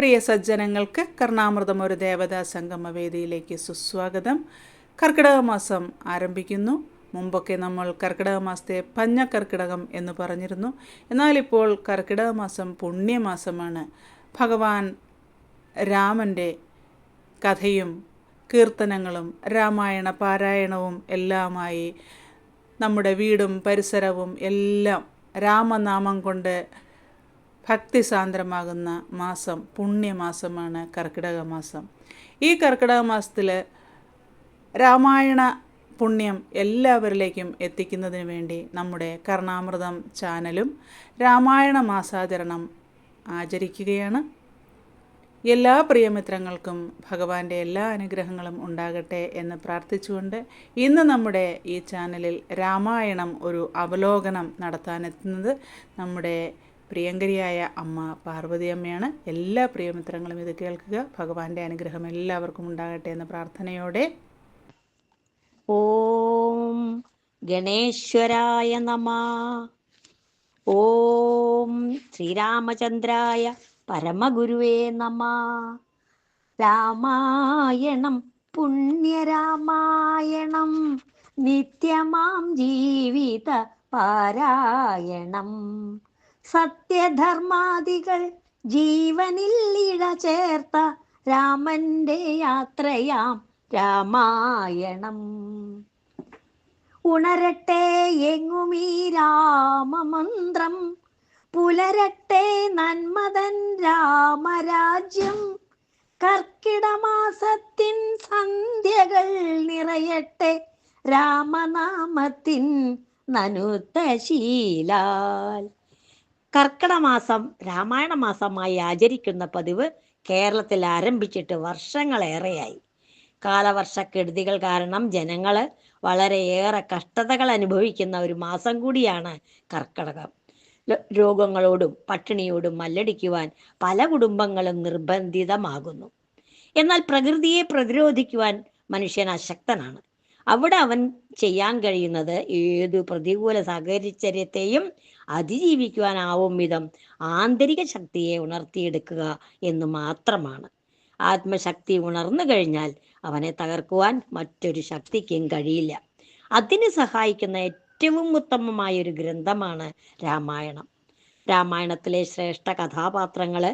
പ്രിയ സജ്ജനങ്ങൾക്ക് കർണാമൃതം ഒരു ദേവതാ സംഗമ വേദിയിലേക്ക് സുസ്വാഗതം. കർക്കിടക മാസം ആരംഭിക്കുന്നു. മുമ്പൊക്കെ നമ്മൾ കർക്കിടക മാസത്തെ പഞ്ഞ കർക്കിടകം എന്ന് പറഞ്ഞിരുന്നു. എന്നാലിപ്പോൾ കർക്കിടക മാസം പുണ്യമാസമാണ്. ഭഗവാൻ രാമന്റെ കഥയും കീർത്തനങ്ങളും രാമായണ പാരായണവും എല്ലാമായി നമ്മുടെ വീടും പരിസരവും എല്ലാം രാമനാമം കൊണ്ട് ഭക്തിസാന്ദ്രമാകുന്ന മാസം പുണ്യമാസമാണ് കർക്കിടക മാസം ഈ കർക്കിടക മാസത്തിൽ രാമായണ പുണ്യം എല്ലാവരിലേക്കും എത്തിക്കുന്നതിന് വേണ്ടി നമ്മുടെ കർണാമൃതം ചാനലും രാമായണ മാസാചരണം ആചരിക്കുകയാണ്. എല്ലാ പ്രിയമിത്രങ്ങൾക്കും ഭഗവാന്റെ എല്ലാ അനുഗ്രഹങ്ങളും ഉണ്ടാകട്ടെ എന്ന് പ്രാർത്ഥിച്ചുകൊണ്ട് ഇന്ന് നമ്മുടെ ഈ ചാനലിൽ രാമായണം ഒരു അവലോകനം നടത്താനെത്തുന്നത് നമ്മുടെ പ്രിയങ്കരിയായ അമ്മ പാർവതി അമ്മയാണ് എല്ലാ പ്രിയമിത്രങ്ങളും ഇത് കേൾക്കുക. ഭഗവാന്റെ അനുഗ്രഹം എല്ലാവർക്കും ഉണ്ടാകട്ടെ എന്ന പ്രാർത്ഥനയോടെ. ഓം ഗണേശ്വരായ നമ. ഓം ശ്രീരാമചന്ദ്രായ പരമഗുരുവേ നമ. രാമായണം പുണ്യരാമായണം നിത്യമാം ജീവിത പാരായണം. സത്യധർമാദികൾ ജീവനിൽ ഇട ചേർത്ത രാമന്റെ യാത്രയാം രാമായണം. ഉണരട്ടെ എങ്ങുമീ രാമമന്ത്രം പുലരട്ടെ നന്മതൻ രാമരാജ്യം. കർക്കിടമാസത്തിൻ സന്ധ്യകൾ നിറയട്ടെ രാമനാമത്തിൻ നനുത്ത ശീലാൽ. കർക്കിടമാസം രാമായണ മാസമായി ആചരിക്കുന്ന പതിവ് കേരളത്തിൽ ആരംഭിച്ചിട്ട് വർഷങ്ങളേറെയായി. കാലവർഷക്കെടുതികൾ കാരണം ജനങ്ങൾ വളരെയേറെ കഷ്ടതകൾ അനുഭവിക്കുന്ന ഒരു മാസം കൂടിയാണ് കർക്കിടകം. രോഗങ്ങളോടും പട്ടിണിയോടും മല്ലടിക്കുവാൻ പല കുടുംബങ്ങളും നിർബന്ധിതമാകുന്നു. എന്നാൽ പ്രകൃതിയെ പ്രതിരോധിക്കുവാൻ മനുഷ്യൻ അശക്തനാണ്. അവിടെ അവൻ ചെയ്യാൻ കഴിയുന്നത് ഏതു പ്രതികൂല സാഹചര്യത്തെയും അതിജീവിക്കുവാനാവും വിധം ആന്തരിക ശക്തിയെ ഉണർത്തിയെടുക്കുക എന്ന് മാത്രമാണ്. ആത്മശക്തി ഉണർന്നു കഴിഞ്ഞാൽ അവനെ തകർക്കുവാൻ മറ്റൊരു ശക്തിക്കും കഴിയില്ല. അതിന് സഹായിക്കുന്ന ഏറ്റവും ഉത്തമമായ ഒരു ഗ്രന്ഥമാണ് രാമായണം. രാമായണത്തിലെ ശ്രേഷ്ഠ കഥാപാത്രങ്ങൾ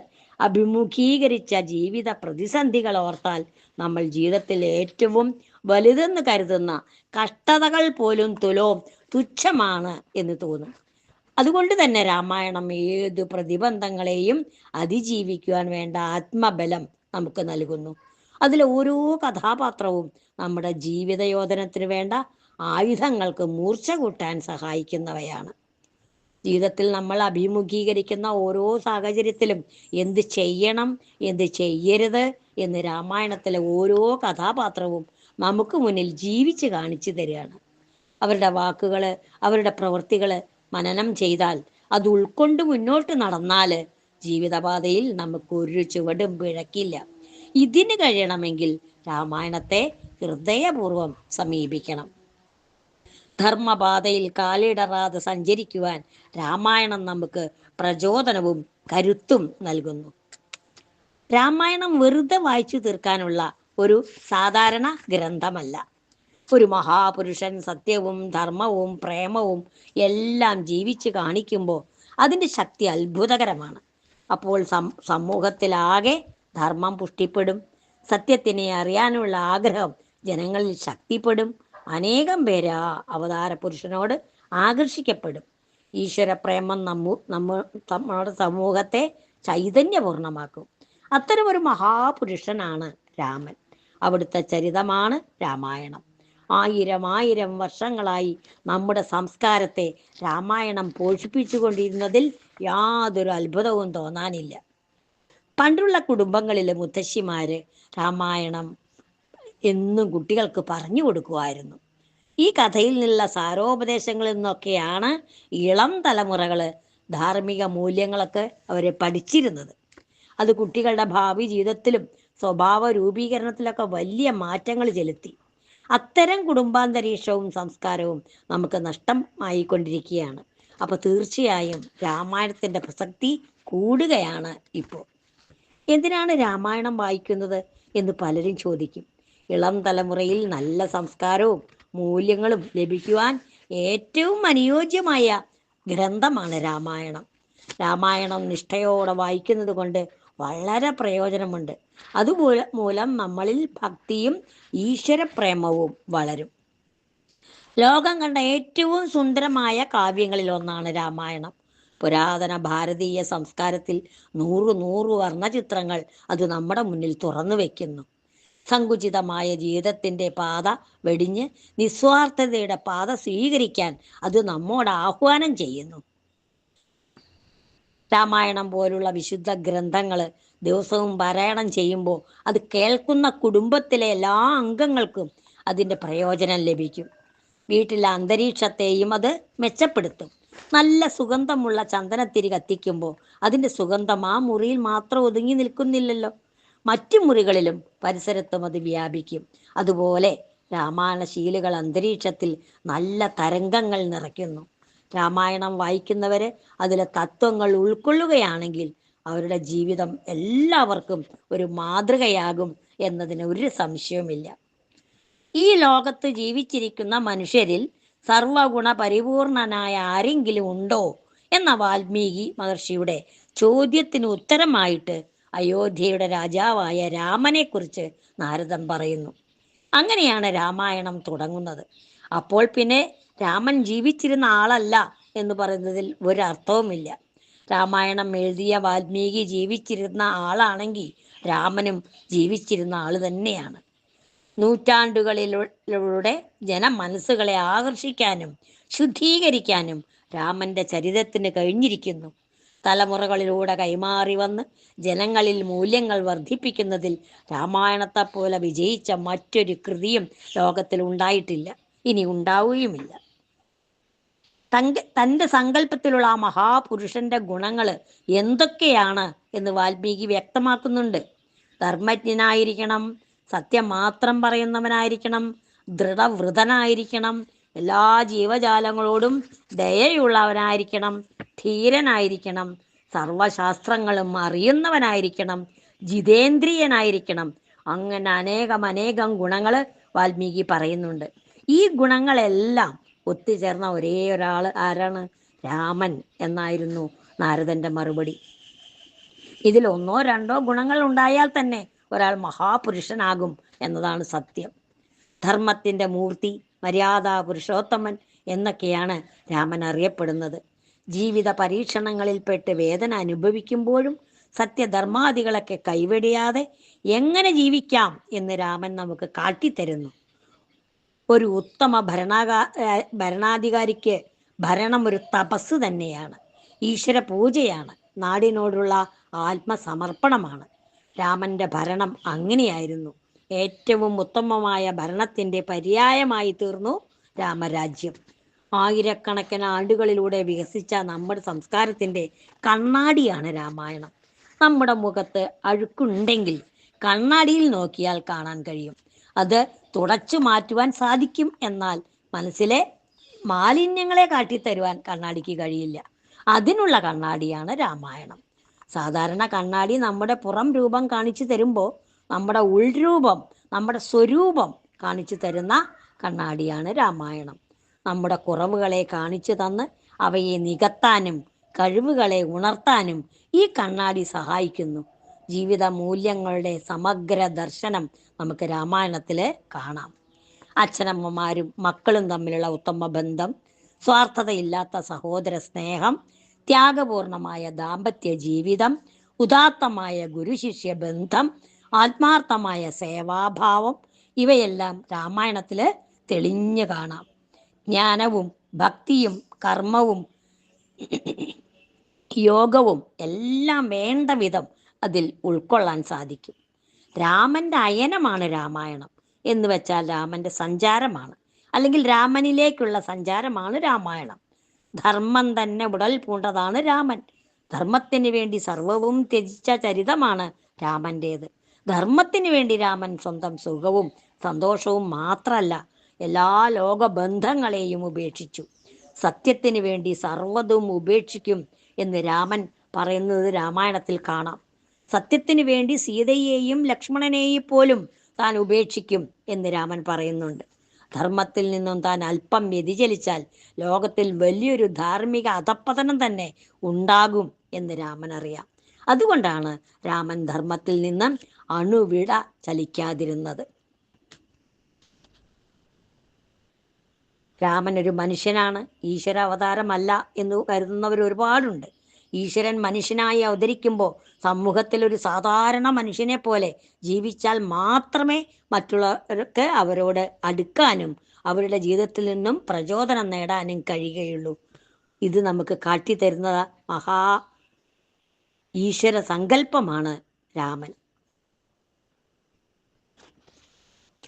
അഭിമുഖീകരിച്ച ജീവിത പ്രതിസന്ധികൾ ഓർത്താൽ നമ്മൾ ജീവിതത്തിൽ ഏറ്റവും വലുതെന്ന് കരുതുന്ന കഷ്ടതകൾ പോലും തുലോം തുച്ഛമാണ് എന്ന് തോന്നും. അതുകൊണ്ട് തന്നെ രാമായണം ഏത് പ്രതിബന്ധങ്ങളെയും അതിജീവിക്കുവാൻ വേണ്ട ആത്മബലം നമുക്ക് നൽകുന്നു. അതിലെ ഓരോ കഥാപാത്രവും നമ്മുടെ ജീവിതയോധനത്തിന് വേണ്ട ആയുധങ്ങൾക്ക് മൂർച്ച കൂട്ടാൻ സഹായിക്കുന്നവയാണ്. ജീവിതത്തിൽ നമ്മൾ അഭിമുഖീകരിക്കുന്ന ഓരോ സാഹചര്യത്തിലും എന്ത് ചെയ്യണം എന്ത് ചെയ്യരുത് എന്ന് രാമായണത്തിലെ ഓരോ കഥാപാത്രവും നമുക്ക് മുന്നിൽ ജീവിച്ച് കാണിച്ചു തരികയാണ്. അവരുടെ വാക്കുകൾ അവരുടെ പ്രവൃത്തികൾ മനനം ചെയ്താൽ അത് ഉൾക്കൊണ്ട് മുന്നോട്ട് നടന്നാൽ ജീവിതപാതയിൽ നമുക്ക് ഒരു ചുവടും പിഴക്കില്ല. ഇതിന് കഴിയണമെങ്കിൽ രാമായണത്തെ ഹൃദയപൂർവം സമീപിക്കണം. ധർമ്മപാതയിൽ കാലിടറാതെ സഞ്ചരിക്കുവാൻ രാമായണം നമുക്ക് പ്രചോദനവും കരുത്തും നൽകുന്നു. രാമായണം വെറുതെ വായിച്ചു തീർക്കാനുള്ള ഒരു സാധാരണ ഗ്രന്ഥമല്ല. ഒരു മഹാപുരുഷൻ സത്യവും ധർമ്മവും പ്രേമവും എല്ലാം ജീവിച്ച് കാണിക്കുമ്പോൾ അതിന്റെ ശക്തി അത്ഭുതകരമാണ്. അപ്പോൾ സമൂഹത്തിലാകെ ധർമ്മം പുഷ്ടിപ്പെടും. സത്യത്തിനെ അറിയാനുള്ള ആഗ്രഹം ജനങ്ങളിൽ ശക്തിപ്പെടും. അനേകം പേര് ആ അവതാര പുരുഷനോട് ആകർഷിക്കപ്പെടും. ഈശ്വരപ്രേമം നമ്മു നമ്മ നമ്മുടെ സമൂഹത്തെ ചൈതന്യപൂർണമാക്കും. അത്തരമൊരു മഹാപുരുഷനാണ് രാമൻ. അവിടുത്തെ ചരിതമാണ് രാമായണം. ആയിരം ആയിരം വർഷങ്ങളായി നമ്മുടെ സംസ്കാരത്തെ രാമായണം പോഷിപ്പിച്ചു കൊണ്ടിരുന്നതിൽ യാതൊരു അത്ഭുതവും തോന്നാനില്ല. പണ്ടുള്ള കുടുംബങ്ങളിലെ മുത്തശ്ശിമാര് രാമായണം എന്നും കുട്ടികൾക്ക് പറഞ്ഞു കൊടുക്കുമായിരുന്നു. ഈ കഥയിൽ നിന്നുള്ള സാരോപദേശങ്ങളിൽ നിന്നൊക്കെയാണ് ഇളം തലമുറകൾ ധാർമ്മിക മൂല്യങ്ങളൊക്കെ അവരെ പഠിച്ചിരുന്നത്. അത് കുട്ടികളുടെ ഭാവി ജീവിതത്തിലും സ്വഭാവ രൂപീകരണത്തിലൊക്കെ വലിയ മാറ്റങ്ങൾ ചെലുത്തി. അത്തരം കുടുംബാന്തരീക്ഷവും സംസ്കാരവും നമുക്ക് നഷ്ടമായിക്കൊണ്ടിരിക്കുകയാണ്. അപ്പൊ തീർച്ചയായും രാമായണത്തിന്റെ പ്രസക്തി കൂടുകയാണ് ഇപ്പോൾ. എന്തിനാണ് രാമായണം വായിക്കുന്നത് എന്ന് പലരും ചോദിക്കും. ഇളം തലമുറയിൽ നല്ല സംസ്കാരവും മൂല്യങ്ങളും ലഭിക്കുവാൻ ഏറ്റവും അനുയോജ്യമായ ഗ്രന്ഥമാണ് രാമായണം. രാമായണം നിഷ്ഠയോടെ വായിക്കുന്നത് കൊണ്ട് വളരെ പ്രയോജനമുണ്ട്. അതുപോലെ മൂലം നമ്മളിൽ ഭക്തിയും ഈശ്വരപ്രേമവും വളരും. ലോകം കണ്ട ഏറ്റവും സുന്ദരമായ കാവ്യങ്ങളിൽ ഒന്നാണ് രാമായണം. പുരാതന ഭാരതീയ സംസ്കാരത്തിൽ നൂറു നൂറു വർണചിത്രങ്ങൾ അത് നമ്മുടെ മുന്നിൽ തുറന്നു വെക്കുന്നു. സങ്കുചിതമായ ജീവിതത്തിന്റെ പാത വെടിഞ്ഞ് നിസ്വാർത്ഥതയുടെ പാത സ്വീകരിക്കാൻ അത് നമ്മോട് ആഹ്വാനം ചെയ്യുന്നു. രാമായണം പോലുള്ള വിശുദ്ധ ഗ്രന്ഥങ്ങൾ ദിവസവും പാരായണം ചെയ്യുമ്പോൾ അത് കേൾക്കുന്ന കുടുംബത്തിലെ എല്ലാ അംഗങ്ങൾക്കും അതിന്റെ പ്രയോജനം ലഭിക്കും. വീട്ടിലെ അന്തരീക്ഷത്തെയും അത് മെച്ചപ്പെടുത്തും. നല്ല സുഗന്ധമുള്ള ചന്ദനത്തിരി കത്തിക്കുമ്പോൾ അതിന്റെ സുഗന്ധം ആ മുറിയിൽ മാത്രം ഒതുങ്ങി നിൽക്കുന്നില്ലല്ലോ. മറ്റു മുറികളിലും പരിസരത്തും അത് വ്യാപിക്കും. അതുപോലെ രാമായണശീലുകൾ അന്തരീക്ഷത്തിൽ നല്ല തരംഗങ്ങൾ നിറയ്ക്കുന്നു. രാമായണം വായിക്കുന്നവര് അതിലെ തത്വങ്ങൾ ഉൾക്കൊള്ളുകയാണെങ്കിൽ അവരുടെ ജീവിതം എല്ലാവർക്കും ഒരു മാതൃകയാകും എന്നതിന് ഒരു സംശയവുമില്ല. ഈ ലോകത്ത് ജീവിച്ചിരിക്കുന്ന മനുഷ്യരിൽ സർവഗുണ പരിപൂർണനായ ആരെങ്കിലും ഉണ്ടോ എന്ന വാൽമീകി മഹർഷിയുടെ ചോദ്യത്തിന് ഉത്തരമായിട്ട് അയോധ്യയുടെ രാജാവായ രാമനെ കുറിച്ച് നാരദൻ പറയുന്നു. അങ്ങനെയാണ് രാമായണം തുടങ്ങുന്നത്. അപ്പോൾ പിന്നെ രാമൻ ജീവിച്ചിരുന്ന ആളല്ല എന്ന് പറയുന്നതിൽ ഒരർത്ഥവുമില്ല. രാമായണം എഴുതിയ വാൽമീകി ജീവിച്ചിരുന്ന ആളാണെങ്കിൽ രാമനും ജീവിച്ചിരുന്ന ആൾ തന്നെയാണ്. നൂറ്റാണ്ടുകളിലൂടെ ജനമനസ്സുകളെ ആകർഷിക്കാനും ശുദ്ധീകരിക്കാനും രാമന്റെ ചരിതത്തിന് കഴിഞ്ഞിരിക്കുന്നു. തലമുറകളിലൂടെ കൈമാറി വന്ന് ജനങ്ങളിൽ മൂല്യങ്ങൾ വർദ്ധിപ്പിക്കുന്നതിൽ രാമായണത്തെ പോലെ വിജയിച്ച മറ്റൊരു കൃതിയും ലോകത്തിൽ ഉണ്ടായിട്ടില്ല. ഇനി ഉണ്ടാവുകയുമില്ല. തങ്ക തന്റെ സങ്കല്പത്തിലുള്ള ആ മഹാപുരുഷന്റെ ഗുണങ്ങൾ എന്തൊക്കെയാണ് എന്ന് വാൽമീകി വ്യക്തമാക്കുന്നുണ്ട്. ധർമ്മജ്ഞനായിരിക്കണം സത്യം മാത്രം പറയുന്നവനായിരിക്കണം ദൃഢവൃതനായിരിക്കണം എല്ലാ ജീവജാലങ്ങളോടും ദയയുള്ളവനായിരിക്കണം ധീരനായിരിക്കണം സർവശാസ്ത്രങ്ങളും അറിയുന്നവനായിരിക്കണം ജിതേന്ദ്രിയനായിരിക്കണം. അങ്ങനെ അനേകം അനേകം ഗുണങ്ങൾ വാൽമീകി പറയുന്നുണ്ട്. ഈ ഗുണങ്ങളെല്ലാം ഒത്തുചേർന്ന ഒരേ ഒരാൾ ആരാണ്? രാമൻ എന്നായിരുന്നു നാരദന്റെ മറുപടി. ഇതിൽ ഒന്നോ രണ്ടോ ഗുണങ്ങൾ ഉണ്ടായാൽ തന്നെ ഒരാൾ മഹാപുരുഷനാകും എന്നതാണ് സത്യം. ധർമ്മത്തിന്റെ മൂർത്തി മര്യാദ പുരുഷോത്തമൻ എന്നൊക്കെയാണ് രാമൻ അറിയപ്പെടുന്നത്. ജീവിത പരീക്ഷണങ്ങളിൽപ്പെട്ട് വേദന അനുഭവിക്കുമ്പോഴും സത്യധർമാദികളൊക്കെ കൈവെടിയാതെ എങ്ങനെ ജീവിക്കാം എന്ന് രാമൻ നമുക്ക് കാട്ടിത്തരുന്നു. ഒരു ഉത്തമ ഭരണാകാ ഭരണാധികാരിക്ക് ഭരണം ഒരു തപസ് തന്നെയാണ്. ഈശ്വര പൂജയാണ്. നാടിനോടുള്ള ആത്മസമർപ്പണമാണ്. രാമന്റെ ഭരണം അങ്ങനെയായിരുന്നു. ഏറ്റവും ഉത്തമമായ ഭരണത്തിന്റെ പര്യായമായി തീർന്നു രാമരാജ്യം. ആയിരക്കണക്കിന് ആണ്ടുകളിലൂടെ വികസിച്ച നമ്മുടെ സംസ്കാരത്തിന്റെ കണ്ണാടിയാണ് രാമായണം. നമ്മുടെ മുഖത്ത് അഴുക്കുണ്ടെങ്കിൽ കണ്ണാടിയിൽ നോക്കിയാൽ കാണാൻ കഴിയും. അത് തുടച്ചു മാറ്റുവാൻ സാധിക്കും എന്നാൽ മനസ്സിലെ മാലിന്യങ്ങളെ കാട്ടിത്തരുവാൻ കണ്ണാടിക്ക് കഴിയില്ല. അതിനുള്ള കണ്ണാടിയാണ് രാമായണം. സാധാരണ കണ്ണാടി നമ്മുടെ പുറം രൂപം കാണിച്ചു തരുമ്പോൾ നമ്മുടെ ഉൾരൂപം നമ്മുടെ സ്വരൂപം കാണിച്ചു തരുന്ന കണ്ണാടിയാണ് രാമായണം. നമ്മുടെ കുറവുകളെ കാണിച്ചു തന്ന് അവയെ നികത്താനും കഴിവുകളെ ഉണർത്താനും ഈ കണ്ണാടി സഹായിക്കുന്നു. ജീവിത മൂല്യങ്ങളുടെ സമഗ്ര ദർശനം നമുക്ക് രാമായണത്തിൽ കാണാം. അച്ഛനമ്മമാരും മക്കളും തമ്മിലുള്ള ഉത്തമ ബന്ധം സ്വാർത്ഥതയില്ലാത്ത സഹോദര സ്നേഹം ത്യാഗപൂർണമായ ദാമ്പത്യ ജീവിതം ഉദാത്തമായ ഗുരുശിഷ്യ ബന്ധം ആത്മാർത്ഥമായ സേവാഭാവം ഇവയെല്ലാം രാമായണത്തിൽ തെളിഞ്ഞു കാണാം. ജ്ഞാനവും ഭക്തിയും കർമ്മവും യോഗവും എല്ലാം വേണ്ട വിധം അതിൽ ഉൾക്കൊള്ളാൻ സാധിക്കും. രാമന്റെ അയനമാണ് രാമായണം എന്ന് വെച്ചാൽ രാമന്റെ സഞ്ചാരമാണ്. അല്ലെങ്കിൽ രാമനിലേക്കുള്ള സഞ്ചാരമാണ് രാമായണം. ധർമ്മം തന്നെ ഉടൽ പൂണ്ടതാണ് രാമൻ. ധർമ്മത്തിന് വേണ്ടി സർവവും ത്യജിച്ച ചരിതമാണ് രാമന്റേത് ധർമ്മത്തിന് വേണ്ടി രാമൻ സ്വന്തം സുഖവും സന്തോഷവും മാത്രമല്ല എല്ലാ ലോക ബന്ധങ്ങളെയും ഉപേക്ഷിച്ചു. സത്യത്തിന് വേണ്ടി സർവതും ഉപേക്ഷിക്കും എന്ന് രാമൻ പറയുന്നത് രാമായണത്തിൽ കാണാം. സത്യത്തിന് വേണ്ടി സീതയെയും ലക്ഷ്മണനെയും പോലും താൻ ഉപേക്ഷിക്കും എന്ന് രാമൻ പറയുന്നുണ്ട്. ധർമ്മത്തിൽ നിന്നും താൻ അല്പം വ്യതിചലിച്ചാൽ ലോകത്തിൽ വലിയൊരു ധാർമ്മിക അധപ്പതനം തന്നെ ഉണ്ടാകും എന്ന് രാമൻ അറിയാം. അതുകൊണ്ടാണ് രാമൻ ധർമ്മത്തിൽ നിന്ന് അണുവിട ചലിക്കാതിരുന്നത്. രാമൻ ഒരു മനുഷ്യനാണ് ഈശ്വര അവതാരമല്ല എന്ന് കരുതുന്നവർ ഒരുപാടുണ്ട്. ഈശ്വരൻ മനുഷ്യനായി അവതരിക്കുമ്പോൾ സമൂഹത്തിൽ ഒരു സാധാരണ മനുഷ്യനെ പോലെ ജീവിച്ചാൽ മാത്രമേ മറ്റുള്ളവർക്ക് അവരോട് അടുക്കാനും അവരുടെ ജീവിതത്തിൽ നിന്നും പ്രചോദനം നേടാനും കഴിയുകയുള്ളൂ. ഇത് നമുക്ക് കാട്ടിത്തരുന്ന മഹാ ഈശ്വര സങ്കല്പമാണ് രാമൻ.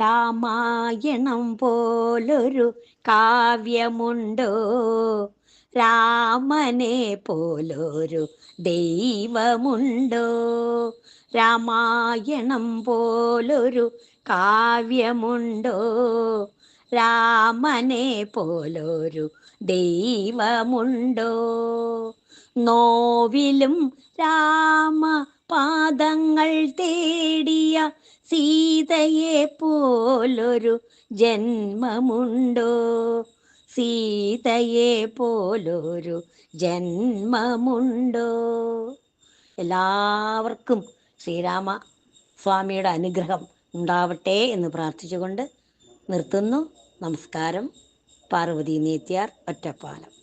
രാമായണം പോലൊരു കാവ്യമുണ്ടോ? രാമനെ പോലൊരു ദൈവമുണ്ടോ? രാമായണം പോലൊരു കാവ്യമുണ്ടോ? രാമനെ പോലൊരു ദൈവമുണ്ടോ? നോവിലും രാമ പാദങ്ങൾ തേടിയ സീതയെ പോലൊരു ജന്മമുണ്ടോ? സീതയെ പോലൊരു ജന്മമുണ്ടോ? എല്ലാവർക്കും ശ്രീരാമ സ്വാമിയുടെ അനുഗ്രഹം ഉണ്ടാവട്ടെ എന്ന് പ്രാർത്ഥിച്ചുകൊണ്ട് നിർത്തുന്നു. നമസ്കാരം. പാർവതി നേത്യാർ ഒറ്റപ്പാലം.